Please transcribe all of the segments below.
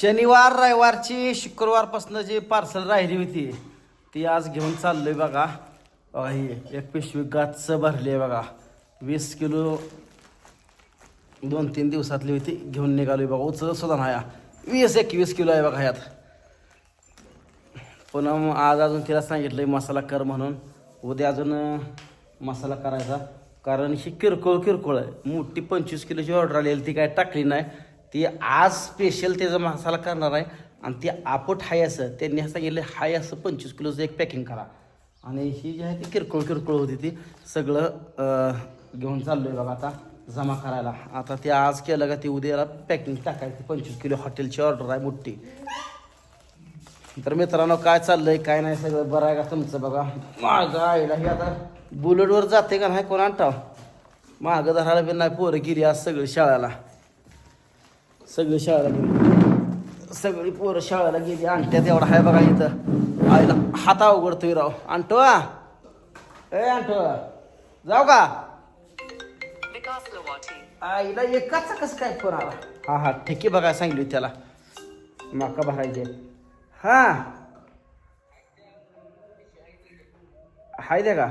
शनिवार रविवारची शुक्रवारपासून जी पार्सल राहिली होती ती आज घेऊन चाललोय बघा. हे एक पिशवी गाच भरली आहे बघा. वीस किलो दोन तीन दिवसातली होती घेऊन निघालोय बघा. उचल सुद्धा नाही वीस एकवीस किलो आहे बघा ह्यात. पुन्हा आज अजून तिला सांगितलंय मसाला कर म्हणून. उद्या अजून मसाला करायचा. कारण ही किरकोळ किरकोळ आहे. मोठी पंचवीस किलोची ऑर्डर आलेली ती काय टाकली नाही. ती आज स्पेशल त्याचा मसाला करणार आहे आणि ती आपट हाय असं त्यांनी सांगितलं हाय असं पंचवीस किलोचं एक पॅकिंग करा. आणि ही जी आहे ती किरकोळ किरकोळ होती ती सगळं घेऊन घेऊन चाललोय बघा आता जमा करायला. आता ते आज केलं का ते उद्याला पॅकिंग टाकायची. पंचवीस किलो हॉटेलची ऑर्डर आहे मोठी. तर मित्रांनो काय चाललंय काय नाही सगळं बरं आहे का तुमचं बघा? माझं आईला हे आता बुलेटवर जाते का नाही कोण आणता? मागं धरायला बी नाही पोरं गिरी आज सगळी शाळेला. सगळी शाळेला गेली. सगळी पोरं शाळेला गेली. आणत्यात एवढा हाय बघा इथं. आईला हात अवघडतोय राव. आणतो ए आणतो जाऊ का? आईला एकाच कसं काय फोन आला? हा हा. ठेकी बघा सांगली त्याला. माका भरायचे हा. हाय दे का?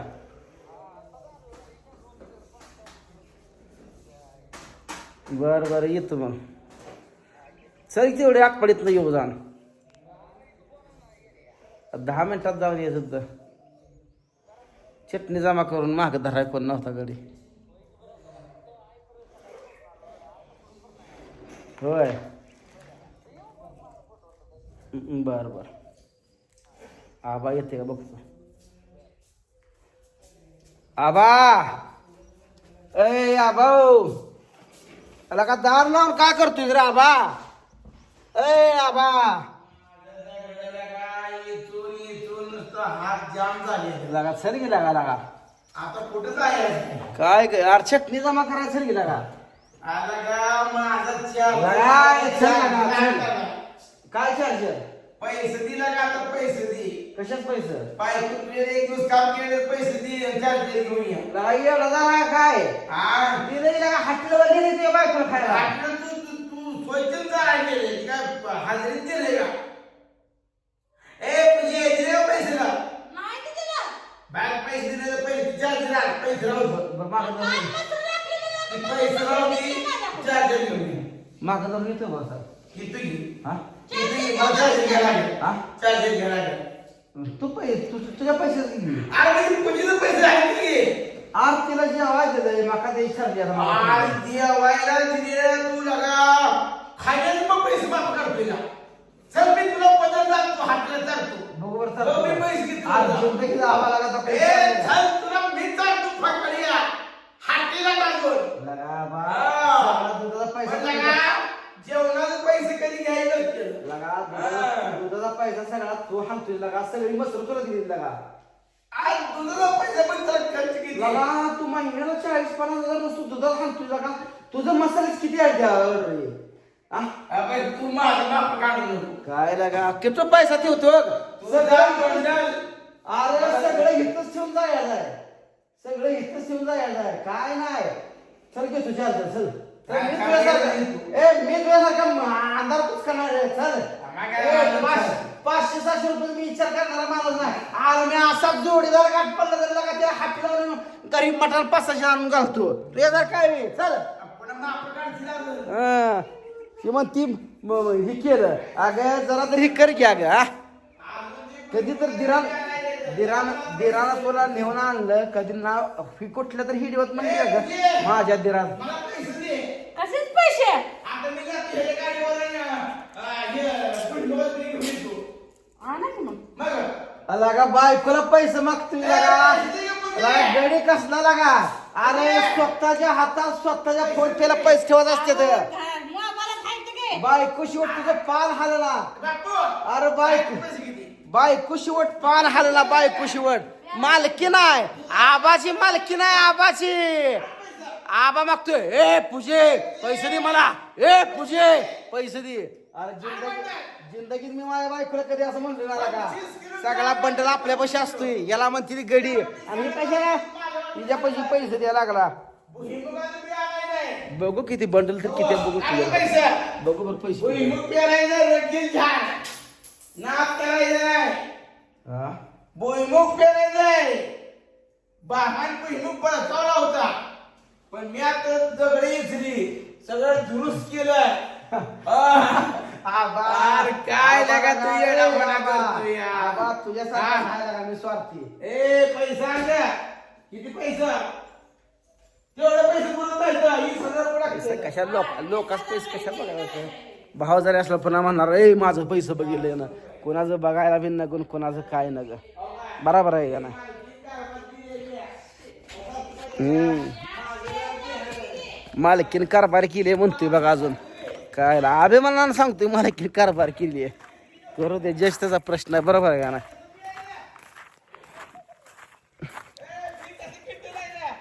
बर बर. येतो मग. चल तेवढे आकपडीत नाही येऊ जाण. दहा मिनिटात जाऊन ये सुद्धा चटणी जमा करून माग धराय पण नव्हता गडी होय. बर बर. आबा येते का बघतो. आबा! ए आबा अला का दार लावून काय करतोय रे आबा? आबा. हात जाम झाले लागा सर गेला का लागा. आता कुठं जायचं? काय काय अरे चटणी जमा करायला सर गेला का आला का माझा चार काय चल लागा, चल. काय चार्ज? पैसे दिला का आता पैसे दे? कशात पैसे? पाय तुझे एक दिवस काम केले पैसे दे चार दिवस घेऊन ये. लागा एवढा झाला काय? हा. लागा गेली ते बायकोला खायला. आठवण तू तू तू स्वच्छच जाय केले काय हाजरीत दिले का? ए तुझे दिले पैसे ना नाही ते दिलं. बॅग पैसे दिले तर पैसे चार दिला पैसे राहू काय ती? पैसे राहू दे. चार दिवस घेऊन मागं जाऊन येतो बा सर किती घे हा? किती घे मला चार दिवस घ्यायला लागेल. हा? चार दिवस घ्यायला लागेल. तू पैसे तू तू- तुझ्या पैसे किती अरे मी पूजेचे पैसे आहेत की? आरतीला जे आवाज दिलाय माका ते विचारले आता मला. आज देवायला दिले तू लगा. खाण्याचे पण पैसे माफ करतोय ना. चल मी तुला पदर जातो हातला चालतो. बघू बरं बघ मी सर पैसे. जिंदगी लावा लागत आता ए चल तुला मी चालतो फकडिया हातीला लागून लगा बा. दुधाचा पण पैसा लगा जेवणाचे पैसे कधी घ्यायला. लगा दुधाचा दुधाचा पैसा सगळा तू हाणतोय लगा. सगळी मसर तुला दिली लगा. आज तुझा पैसे पण तर खर्च किती? लगा तू महिन्याला चाळीस पन्नास हजार वस्तू दुधाला हाणतोय लगा. तुझं मसाले किती आहे तू माझं माप काढू नको? काय लगा किती पैसा ठेवतो तुझं बंडल अरे सगळं इथंच ठेवून जायचं आहे सगळं इथंच ठेवून जायचं आहे काय नाही. चल घे तुझ्या हातात, चल. चल, काय- मी काय तुझ्यासारखं- करायचं? ए मी तुझ्यासारखा म- अंधारातच करणार आहे? चल. काय ए, पाच-? पाचशे सहाशे रुपये मी विचार करणारा माणूस नाही. अरे मी असा जोडीदार गाठ पडला तर लगा त्या हात लावून गरीब मटण पाच सहाशे आणून घालतो. तुझ्या काय रे? चल. आपण माप काढशील अजून. हा. ती मग ती म- म- हे केलं. अगं जरा तर हे कर की अगं हा. कधी तर दिरान दिरान दिरानं तुला नेऊन आणलं कधी नाव ही कुठल्या तर हिडवत म्हणजे अगं माझ्या दिरान. मला पैसे? कसेच आणि, की मग. मग? लगा बायकोला पैसे मागतोय लगा. लगा गडी कसला लागा? अरे स्वतःच्या हातात स्वतःच्या फोन पेला पैसे ठेवत असते तर. आम्हाला खायचं घे बायको शेवट तुझं पान हालला. बापू, अरे बायको. पैसे किती? बायको शेवट पान हालला बायको शेवट. मालकी नाही. आबाची मालकी नाही आबाची आबा मागतोय. ए पूजे पैसे दे मला. ए पूजे पैसे दे. अरे जिंदगी जिंदगीत मी माझ्या बायकोला कधी असं म्हणलं ना का सगळा बंडल आपल्यापाशी असतोय. याला म्हणते ती गडी. आणि कशाला तिच्या पैसे पैसे द्यायला लागला. भुईमुगाचं बी. बघू किती बंडल तर किती आहे बघू तुझ्या पैसे. बघू बरं पैसे. भुईमुग पेरायचं झाड. नाप करायचं नाही हा भुईमुग पेरायचंय. बामान भुईमुग बरसावला होता. पण मी आता दगडी इचली. सगळं दुरुस्त केलं अरे काय लगा तू येडापणा करतोय यार. तुझ्यासारखा हा. मी स्वार्थी. ए पैसा आण गं. किती पैसा? पैसे पुरत नाही वीस हजार कशा लोक लोकाच पैसे कशा भाव जरी असला पुन्हा म्हणणार ए माझं पैसे बघितलंय ना. कोणाचं बघायला बी नगून कोणाचं काय नग. बरोबर आहे का ना हम्म. मालकीन कारभार केली म्हणतोय बघा अजून. काय ला, अभिमानानं सांगतोय मालकीन कारभार केली आहे करू दे ज्येष्ठाचा प्रश्न आहे बरोबर आहे का ना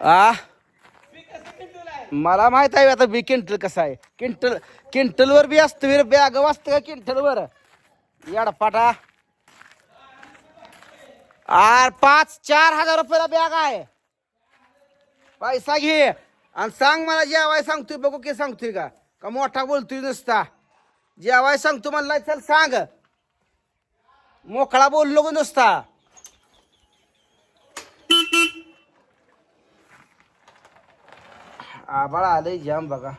आ? मला माहीत आहे आता बी क्विंटल कसं आहे. क्विंटल क्विंटलवर बी असतं वीर बॅग वाचतं का क्विंटलवर पाटा आर पाच चार हजार रुपयाला बॅग आहे. पैसा घे. आणि सांग मला जेवाय सांगतोय बघू की सांगतोय का? का मोठा बोलतोय नुसता. जेवाय सांगतो म्हणला चल सांग. मोकळा बोललो नुसता. आबाळ आलंय जाम बघा.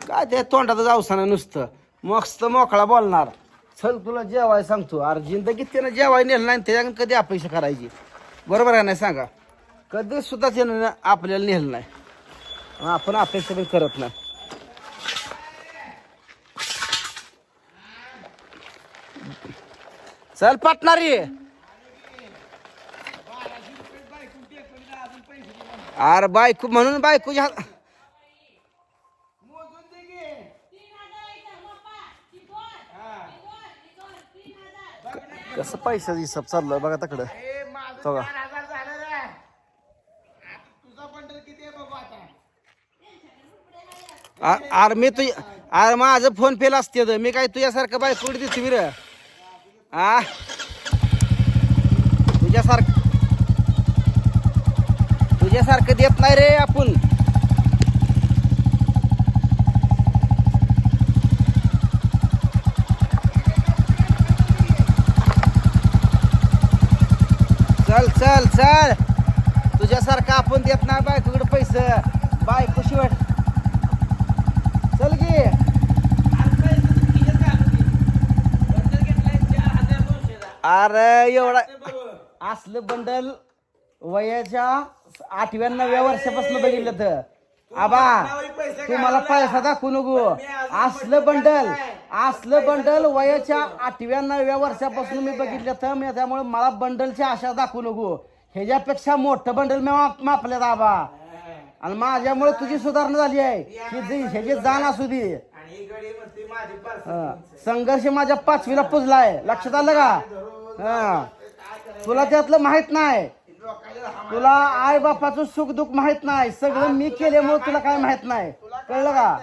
काय ते तोंडात जाऊसाना नुसतं. मस्त मोकळा बोलणार. चल तुला जेवाय सांगतो. अरे जिंदगीत त्यानं जेवाय नेलं नाही त्याच्या कधी अपेक्षा करायची? बरोबर आहे नाही सांगा? कधी सुद्धा त्यानं आपल्याला नेलं नाही. आपण अपेक्षा पण करत नाही. चल पाटणारी. अरे बायको म्हणून बायकोच्या हात कसं पैशाचा हिसाब चाललाय बघा तिकडं. बघा. रे तुझा अरे मी तुझ्या अरे माझं फोन पेला असते मी काय तुझ्यासारखं बायको देतो विर? आ? तुझ्यासारखं तुझ्यासारखं देत नाही रे आपण. चल चल चल. तुझ्यासारखं आपण देत नाही बायकोकडे पैसे. बायको शिवाय. चल गे. अरे एवढा असलं बंडल वयाच्या आठव्या नवव्या वर्षापासून बघितलं तर. आबा मला पैसा दाखवू नको. असलं बंडल असलं बंडल वयाच्या आठव्या नवव्या वर्षापासून मी बघितलं तर मी त्यामुळे मला बंडलची आशा दाखवू नको. ह्याच्यापेक्षा मोठं बंडल मी मापल्यात आबा. आणि माझ्यामुळे तुझी सुधारणा झाली आहे. की ह्याची जाण असू दे. संघर्ष माझ्या पाचवीला पुजलाय. लक्षात आलं का? हा. तुला त्यातलं माहीत नाही. तुला आई बापाचं सुख दुःख माहीत नाही. सगळं मी केल्यामुळे तुला काय माहीत नाही. कळलं का?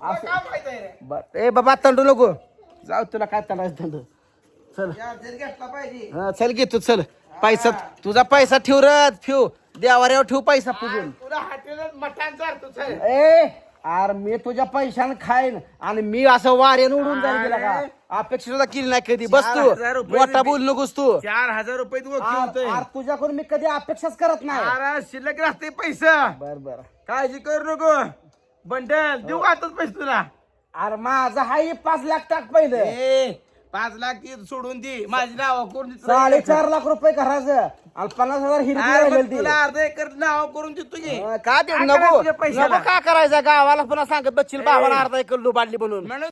असं ए बाबा तंडू नको. जाऊ तुला काय तंडायचं तंड चल. हा चल घे तू चल. पैसा तुझा पैसा ठेव र ठेव. देवाऱ्यावर ठेव पैसा पुजून. ए अरे मी तुझ्या पैशाने खाईन आणि मी असं वाऱ्यानं उडून जाईल गेला का? अपेक्षा सुद्धा केली नाही कधी. बस चार हजार तू रुपये मोठा. बोल नकोस तू. चार हजार रुपये तू अरे अरे तुझ्याकडून मी कधी अपेक्षाच करत नाही. अरे शिल्लक राहते पैसा. बर बर. काळजी करू नको. बंडल देऊ का आताच पैसे तुला. अरे माझा हाय पाच लाख टाक पहिलं. ए पाच लाख ती सोडून दे. माझी नाव करून दे. साडेचार लाख रुपये घराचं. आणि पन्नास हजार हिरवी अरे राहिलेली मग ती. तुला अर्धा एकर नाव करून देतो की. हा, का देऊ? काय नको. करायचं तुझ्या पैशाला? का करायचं? गावाला पुन्हा सांगत बच्चील भावाला अर्धा एक बनवून म्हणून